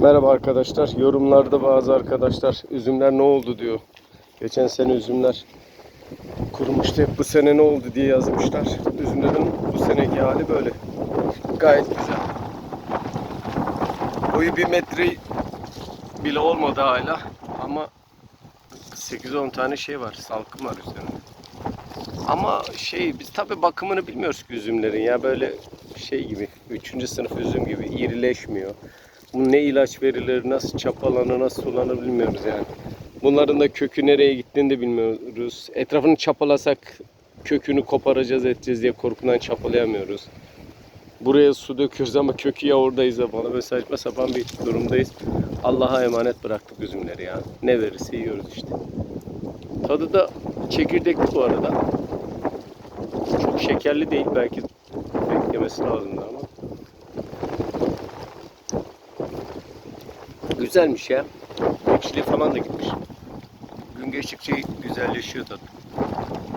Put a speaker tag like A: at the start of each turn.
A: Merhaba arkadaşlar. Yorumlarda bazı arkadaşlar üzümler ne oldu diyor. Geçen sene üzümler kurumuştu. Bu sene ne oldu diye yazmışlar. Üzümlerin bu seneki hali böyle. Gayet güzel. Boyu bir metre bile olmadı hala. Ama 8-10 tane şey var. Salkım var üzerinde. Ama şey biz tabi bakımını bilmiyoruz ki üzümlerin ya böyle şey gibi 3. sınıf üzüm gibi irileşmiyor. Bu ne ilaç verilir, nasıl çapalanır, nasıl sulanır bilmiyoruz yani. Bunların da kökü nereye gittiğini de bilmiyoruz. Etrafını çapalasak kökünü koparacağız edeceğiz diye korkudan çapalayamıyoruz. Buraya su döküyoruz ama kökü ya oradayız ya bana böyle saçma sapan bir durumdayız. Allah'a emanet bıraktık üzümleri ya. Ne verirse yiyoruz işte. Tadı da çekirdekli bu arada. Çok şekerli değil belki beklemesi lazımdı ama. Güzelmiş ya. Ekşiliği falan da gitmiş. Gün geçtikçe güzelleşiyor tadı.